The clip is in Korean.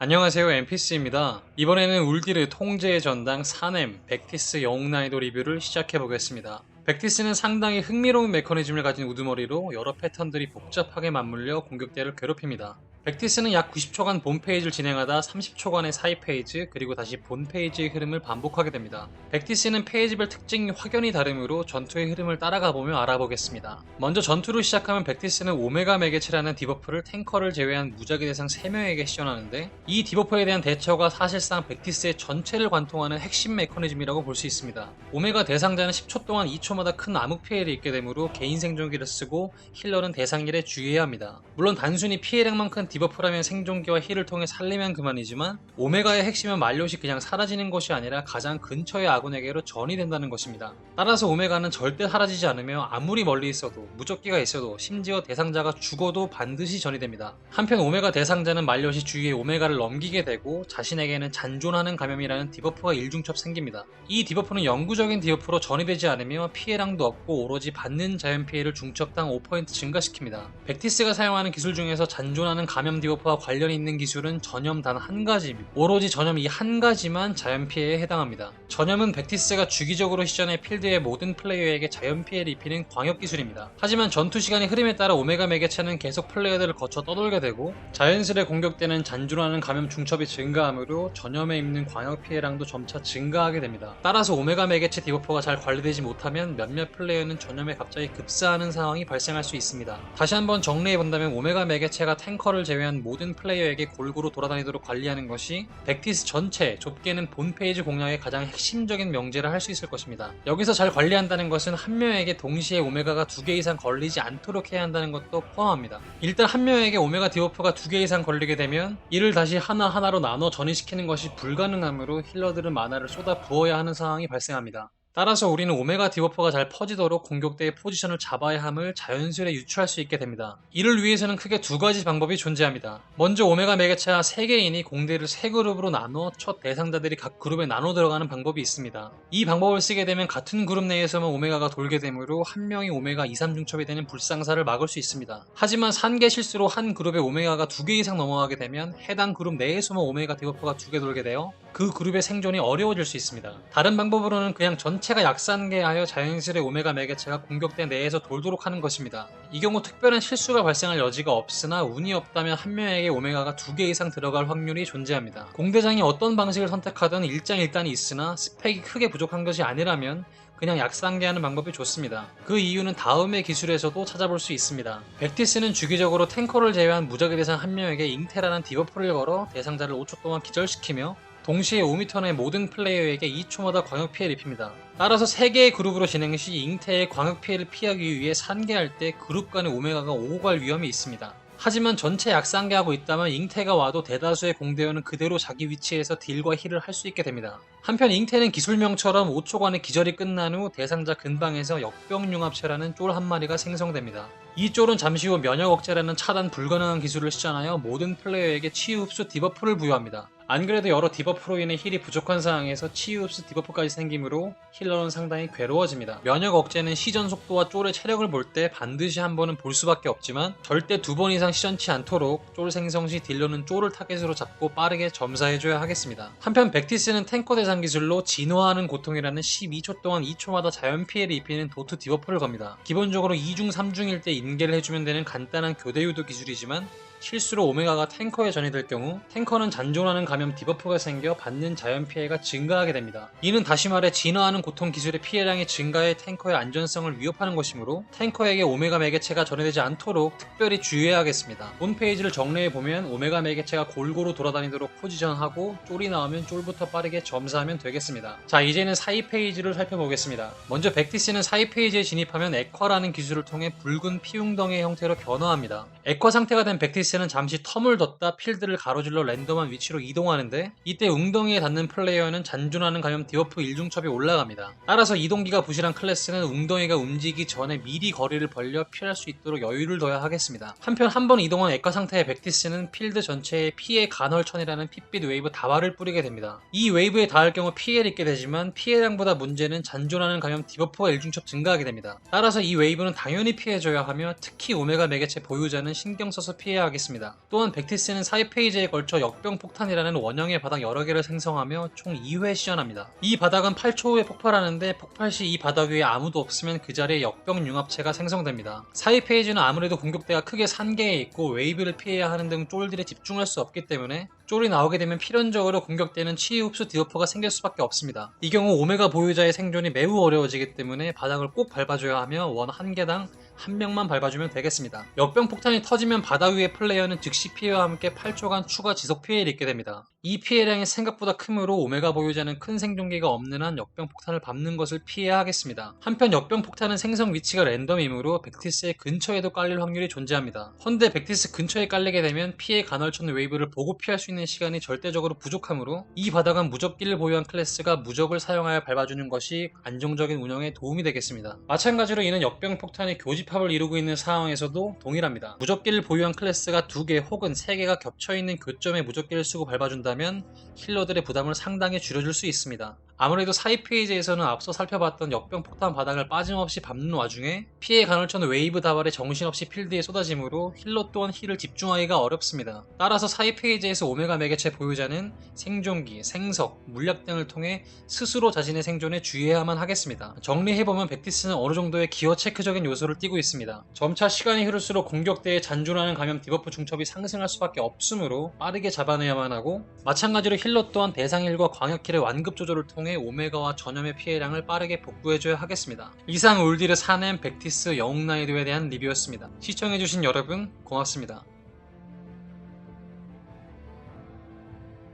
안녕하세요 NPC입니다. 이번에는 울디르 통제의 전당 사넴 백티스 영웅 난이도 리뷰를 시작해 보겠습니다. 백티스는 상당히 흥미로운 메커니즘을 가진 우두머리로 여러 패턴들이 복잡하게 맞물려 공격대를 괴롭힙니다. 백티스는 약 90초간 본 페이지를 진행하다 30초간의 사이 페이지 그리고 다시 본 페이지의 흐름을 반복하게 됩니다. 백티스는 페이지별 특징이 확연히 다르므로 전투의 흐름을 따라가 보며 알아보겠습니다. 먼저 전투를 시작하면 백티스는 오메가 매개체라는 디버프를 탱커를 제외한 무작위 대상 3명에게 시전하는데 이 디버프에 대한 대처가 사실상 백티스의 전체를 관통하는 핵심 메커니즘이라고 볼 수 있습니다. 오메가 대상자는 10초 동안 2초마다 큰 암흑 피해를 입게 되므로 개인 생존기를 쓰고 힐러는 대상일에 주의해야 합니다. 물론 단순히 피해량만 큰 디버프라면 생존기와 힐을 통해 살리면 그만이지만 오메가의 핵심은 말료시 그냥 사라지는 것이 아니라 가장 근처의 아군에게로 전이 된다는 것입니다. 따라서 오메가는 절대 사라지지 않으며 아무리 멀리 있어도 무적기가 있어도 심지어 대상자가 죽어도 반드시 전이 됩니다. 한편 오메가 대상자는 말료시 주위에 오메가를 넘기게 되고 자신에게는 잔존하는 감염이라는 디버프가 일중첩 생깁니다. 이 디버프는 영구적인 디버프로 전이 되지 않으며 피해량도 없고 오로지 받는 자연 피해를 중첩당 5% 증가시킵니다. 백티스가 사용하는 기술 중에서 잔존하는 감염 디버프와 관련이 있는 기술은 전염 단 한 가지입니다. 오로지 전염 이 한 가지만 자연 피해에 해당합니다. 전염은 백티스가 주기적으로 시전해 필드의 모든 플레이어에게 자연 피해를 입히는 광역 기술입니다. 하지만 전투 시간의 흐름에 따라 오메가 매개체는 계속 플레이어들을 거쳐 떠돌게 되고 자연스레 공격되는 잔존하는 감염 중첩이 증가하므로 전염에 입는 광역 피해량도 점차 증가하게 됩니다. 따라서 오메가 매개체 디버프가 잘 관리되지 못하면 몇몇 플레이어는 전염에 갑자기 급사하는 상황이 발생할 수 있습니다. 다시 한번 정리해 본다면 오메가 매개체가 탱커를 제외한 모든 플레이어에게 골고루 돌아다니도록 관리하는 것이 백티스 전체 좁게는 본 페이지 공략의 가장 핵심적인 명제를 할수 있을 것입니다. 여기서 잘 관리한다는 것은 한 명에게 동시에 오메가가 두 개 이상 걸리지 않도록 해야 한다는 것도 포함합니다. 일단 한 명에게 오메가 디버프가 두 개 이상 걸리게 되면 이를 다시 하나하나로 나눠 전이시키는 것이 불가능하므로 힐러들은 만화를 쏟아 부어야 하는 상황이 발생합니다. 따라서 우리는 오메가 디버퍼가 잘 퍼지도록 공격대의 포지션을 잡아야 함을 자연스레 유추할 수 있게 됩니다. 이를 위해서는 크게 두 가지 방법이 존재합니다. 먼저 오메가 매개차 3개인이 공대를 3그룹으로 나눠 첫 대상자들이 각 그룹에 나눠 들어가는 방법이 있습니다. 이 방법을 쓰게 되면 같은 그룹 내에서만 오메가가 돌게 되므로 한 명이 오메가 2, 3중첩이 되는 불상사를 막을 수 있습니다. 하지만 산개 실수로 한 그룹에 오메가가 2개 이상 넘어가게 되면 해당 그룹 내에서만 오메가 디버퍼가 2개 돌게 되어 그 그룹의 생존이 어려워질 수 있습니다. 다른 방법으로는 그냥 전체 가 약산계하여 자연스레 오메가 매개체가 공격대 내에서 돌도록 하는 것입니다. 이 경우 특별한 실수가 발생할 여지가 없으나 운이 없다면 한 명에게 오메가가 두 개 이상 들어갈 확률이 존재합니다. 공대장이 어떤 방식을 선택하든 일장일단이 있으나 스펙이 크게 부족한 것이 아니라면 그냥 약상계하는 방법이 좋습니다. 그 이유는 다음의 기술에서도 찾아볼 수 있습니다. 백티스는 주기적으로 탱커를 제외한 무적의 대상 한 명에게 잉테라는 디버프를 걸어 대상자를 5초 동안 기절시키며 동시에 5m 내 모든 플레이어에게 2초마다 광역 피해를 입힙니다. 따라서 3개의 그룹으로 진행 시 잉태의 광역 피해를 피하기 위해 산계할 때 그룹 간의 오메가가 오고 갈 위험이 있습니다. 하지만 전체 약상계하고 있다면 잉태가 와도 대다수의 공대원은 그대로 자기 위치에서 딜과 힐을 할 수 있게 됩니다. 한편 잉태는 기술명처럼 5초간의 기절이 끝난 후 대상자 근방에서 역병융합체라는 쫄 한 마리가 생성됩니다. 이 쫄은 잠시 후 면역 억제라는 차단 불가능한 기술을 시전하여 모든 플레이어에게 치유 흡수 디버프를 부여합니다. 안 그래도 여러 디버프로 인해 힐이 부족한 상황에서 치유 흡수 디버프까지 생기므로 힐러는 상당히 괴로워집니다. 면역 억제는 시전 속도와 쫄의 체력을 볼 때 반드시 한 번은 볼 수밖에 없지만 절대 두 번 이상 시전치 않도록 쫄 생성 시 딜러는 쫄을 타겟으로 잡고 빠르게 점사해줘야 하겠습니다. 한편 백티스는 탱커 대상 기술로 진화하는 고통이라는 12초 동안 2초마다 자연 피해를 입히는 도트 디버프를 겁니다. 기본적으로 2중 3중일 때 인계를 해주면 되는 간단한 교대 유도 기술이지만 실수로 오메가가 탱커에 전이될 경우 탱커는 잔존하는 감염 디버프가 생겨 받는 자연 피해가 증가하게 됩니다. 이는 다시 말해 진화하는 고통 기술의 피해량이 증가해 탱커의 안전성을 위협하는 것이므로 탱커에게 오메가 매개체가 전해되지 않도록 특별히 주의해야겠습니다. 홈페이지를 정리해 보면 오메가 매개체가 골고루 돌아다니도록 포지션하고 쫄이 나오면 쫄부터 빠르게 점사하면 되겠습니다. 자 이제는 사이 페이지를 살펴보겠습니다. 먼저 백티스는 사이 페이지에 진입하면 액화라는 기술을 통해 붉은 피웅덩의 형태로 변화합니다. 액화 상태가 된 백티스 백티스는 잠시 텀을 뒀다 필드를 가로질러 랜덤한 위치로 이동하는데 이때 웅덩이에 닿는 플레이어는 잔존하는 감염 디버프 일중첩이 올라갑니다. 따라서 이동기가 부실한 클래스는 웅덩이가 움직이기 전에 미리 거리를 벌려 피할 수 있도록 여유를 둬야 하겠습니다. 한편 한 번 이동한 액화 상태의 백티스는 필드 전체에 피해 간헐천이라는 핏빛 웨이브 다발을 뿌리게 됩니다. 이 웨이브에 닿을 경우 피해를 입게 되지만 피해량보다 문제는 잔존하는 감염 디버프와 일중첩 증가하게 됩니다. 따라서 이 웨이브는 당연히 피해줘야 하며 특히 오메가 매개체 보유자는 신경 써서 피해야 하 겠습니다. 또한 백티스는 4페이지에 걸쳐 역병 폭탄이라는 원형의 바닥 여러 개를 생성하며 총 2회 시연합니다. 이 바닥은 8초 후에 폭발하는데 폭발 시 이 바닥 위에 아무도 없으면 그 자리에 역병 융합체가 생성됩니다. 4페이지는 아무래도 공격대가 크게 산계에 있고 웨이브를 피해야 하는 등 쫄들에 집중할 수 없기 때문에 쫄이 나오게 되면 필연적으로 공격되는 치유 흡수 디오퍼가 생길 수밖에 없습니다. 이 경우 오메가 보유자의 생존이 매우 어려워지기 때문에 바닥을 꼭 밟아줘야 하며 원 한 개당 한 명만 밟아주면 되겠습니다. 역병 폭탄이 터지면 바닥 위의 플레이어는 즉시 피해와 함께 8초간 추가 지속 피해를 입게 됩니다. 이 피해량이 생각보다 크므로 오메가 보유자는 큰 생존기가 없는 한 역병 폭탄을 밟는 것을 피해야 하겠습니다. 한편 역병 폭탄은 생성 위치가 랜덤이므로 백티스의 근처에도 깔릴 확률이 존재합니다. 헌데 백티스 근처에 깔리게 되면 피해 간헐천 웨이브를 보고 피할 수 있는 시간이 절대적으로 부족하므로 이 바닥은 무적기를 보유한 클래스가 무적을 사용하여 밟아주는 것이 안정적인 운영에 도움이 되겠습니다. 마찬가지로 이는 역병 폭탄이 교집 합을 이루고 있는 상황에서도 동일합니다. 무적기를 보유한 클래스가 두개 혹은 세 개가 겹쳐있는 교점에 무적기를 쓰고 밟아준다면 힐러들의 부담을 상당히 줄여줄 수 있습니다. 아무래도 사이 페이지에서는 앞서 살펴봤던 역병 폭탄 바닥을 빠짐없이 밟는 와중에 피해 간헐천 웨이브 다발이 정신없이 필드에 쏟아지므로 힐러 또한 힐을 집중하기가 어렵습니다. 따라서 사이 페이지에서 오메가 매개체 보유자는 생존기, 생석, 물약 등을 통해 스스로 자신의 생존에 주의해야만 하겠습니다. 정리해보면 백티스는 어느 정도의 기어 체크적인 요소를 띠고 있습니다. 점차 시간이 흐를수록 공격대에 잔존하는 감염 디버프 중첩이 상승할 수밖에 없으므로 빠르게 잡아내야만 하고 마찬가지로 힐러 또한 대상 힐과 광역 힐의 완급 조절을 통해 오메가와 전염의 피해량을 빠르게 복구해줘야 하겠습니다. 이상 울디르 사냄 백티스 영웅 나이도에 대한 리뷰였습니다. 시청해주신 여러분 고맙습니다.